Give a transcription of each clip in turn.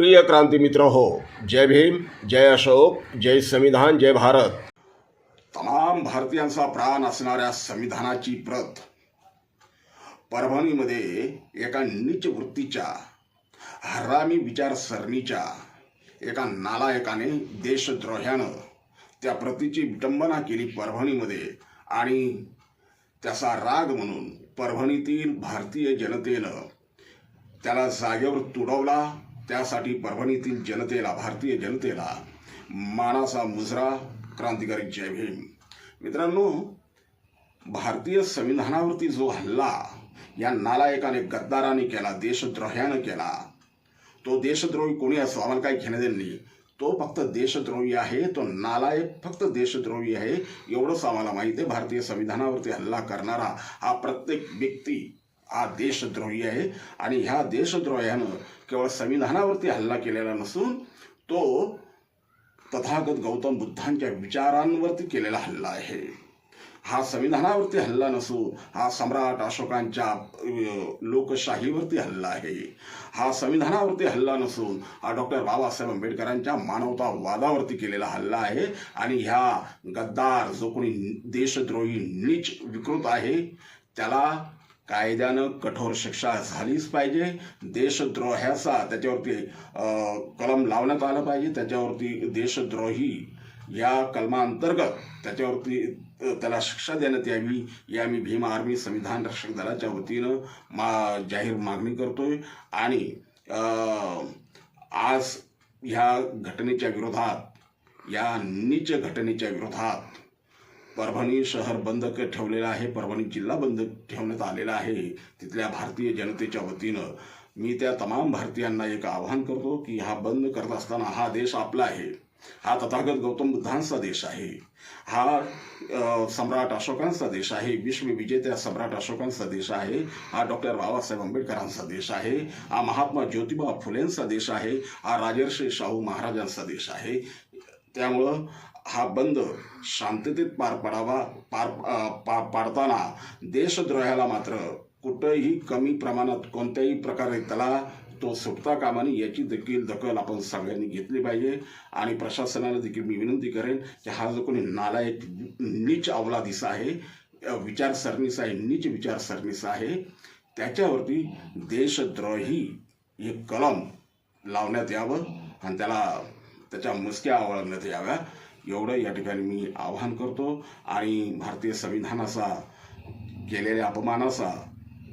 प्रिय क्रांती मित्र हो जय भीम जय अशोक जय संविधान जय भारत. तमाम भारतीयांचा प्राण असणाऱ्या संविधानाची प्रत परभणीमध्ये एका नीच वृत्तीच्या हरामी विचारसरणीच्या एका नालायकाने देशद्रोह्यानं त्या प्रतीची विटंबना केली परभणीमध्ये आणि त्याचा राग म्हणून परभणीतील भारतीय जनतेनं त्याला जागेवर तुडवला त्यासाठी परभणीतील जनतेला भारतीय जनतेला मानाचा मुजरा क्रांतिकारी जय भीम. मित्रांनो भारतीय संविधानावरती जो हल्ला या नालायकाने गद्दाराने केला देशद्रोह्यानं केला तो देशद्रोही कोणी असो आम्हाला काही घेणं देणं नाही. तो फक्त देशद्रोही आहे तो नालायक फक्त देशद्रोही आहे एवढंच आम्हाला माहिती आहे. भारतीय संविधानावरती हल्ला करणारा हा प्रत्येक व्यक्ती हा देशद्रोही आहे. आणि ह्या देशद्रोह्यानं केवळ संविधानावरती हल्ला केलेला नसून तो तथागत गौतम बुद्धांच्या विचारांवरती केलेला हल्ला आहे. हा संविधानावरती हल्ला नसून हा सम्राट अशोकांच्या लोकशाहीवरती हल्ला आहे. हा संविधानावरती हल्ला नसून हा डॉक्टर बाबासाहेब आंबेडकरांच्या मानवतावादावरती केलेला हल्ला आहे. आणि ह्या गद्दार जो कोणी देशद्रोही नीच विकृत आहे त्याला कायद्यानं कठोर शिक्षा झालीच पाहिजे. देशद्रोह्याचा त्याच्यावरती कलम लावण्यात आलं पाहिजे. त्याच्यावरती देशद्रोही या कलमांतर्गत त्याच्यावरती त्याला शिक्षा देण्यात यावी या मी भीम आर्मी संविधान रक्षक दलाच्या वतीनं मा जाहीर मागणी करतोय. आणि आज ह्या घटनेच्या विरोधात या नीच घटनेच्या विरोधात परभणी शहर बंद ठेवलेलं आहे. परभणी जिल्हा बंद ठेवण्यात आलेला आहे. तिथल्या भारतीय जनतेच्या वतीनं मी त्या तमाम भारतीयांना एक आवाहन करतो की हा बंद करत असताना हा देश आपला आहे. हा तथागत गौतम बुद्धांचा देश आहे. हा सम्राट अशोकांचा देश आहे. विश्वविजेत्या सम्राट अशोकांचा देश आहे. हा डॉक्टर बाबासाहेब आंबेडकरांचा देश आहे. हा महात्मा ज्योतिबा फुलेंचा देश आहे. हा राजर्षी शाहू महाराजांचा देश आहे. त्यामुळं हा बंद शांततेत पार पडावा पार पा पाडताना देशद्रोह्याला मात्र कुठंही कमी प्रमाणात कोणत्याही प्रकारे त्याला तो सुटता कामाने याची देखील दखल आपण सगळ्यांनी घेतली पाहिजे. आणि प्रशासनाला देखील मी विनंती करेन की हा जो कोणी नालायक नीच अवलादीचा आहे विचारसरणीचा आहे नीच विचारसरणीचा आहे त्याच्यावरती देशद्रोही हे कलम लावण्यात यावं आणि त्याला त्याच्या मुसक्या आवळण्यात याव्या. एवढं या ठिकाणी मी आवाहन करतो. आणि भारतीय संविधानाचा केलेल्या अपमानाचा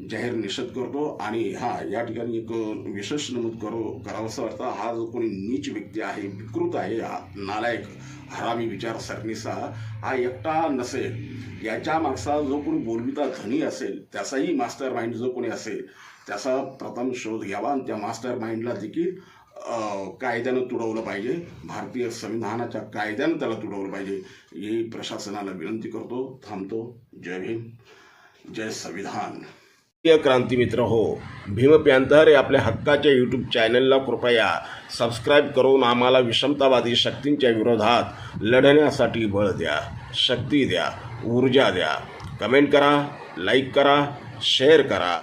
जाहीर निषेध करतो. आणि हा या ठिकाणी एक विशेष नमूद करू करावंसं वाटतं. हा जो कोणी नीच व्यक्ती आहे विकृत आहे हा नालायक हरामी विचारसरणीचा हा एकटा नसेल. याच्या मागचा जो कोणी बोलविता धनी असेल त्याचाही मास्टर माइंड जो कोणी असेल त्याचा प्रथम शोध घ्यावा. आणि त्या मास्टर माइंडला देखील कायद्यानं तुडवलं पाहिजे. भारतीय संविधानाच्या कायद्यानं त्याला तुडवलं पाहिजे. ही प्रशासनाला विनंती करतो. थांबतो. जय भीम. जय संविधान. क्रांती मित्र हो भीम प्यांतर या आपल्या हक्काच्या यूट्यूब चॅनलला कृपया सबस्क्राईब करून आम्हाला विषमतावादी शक्तींच्या विरोधात लढण्यासाठी बळ द्या शक्ती द्या ऊर्जा द्या. कमेंट करा लाईक करा शेअर करा.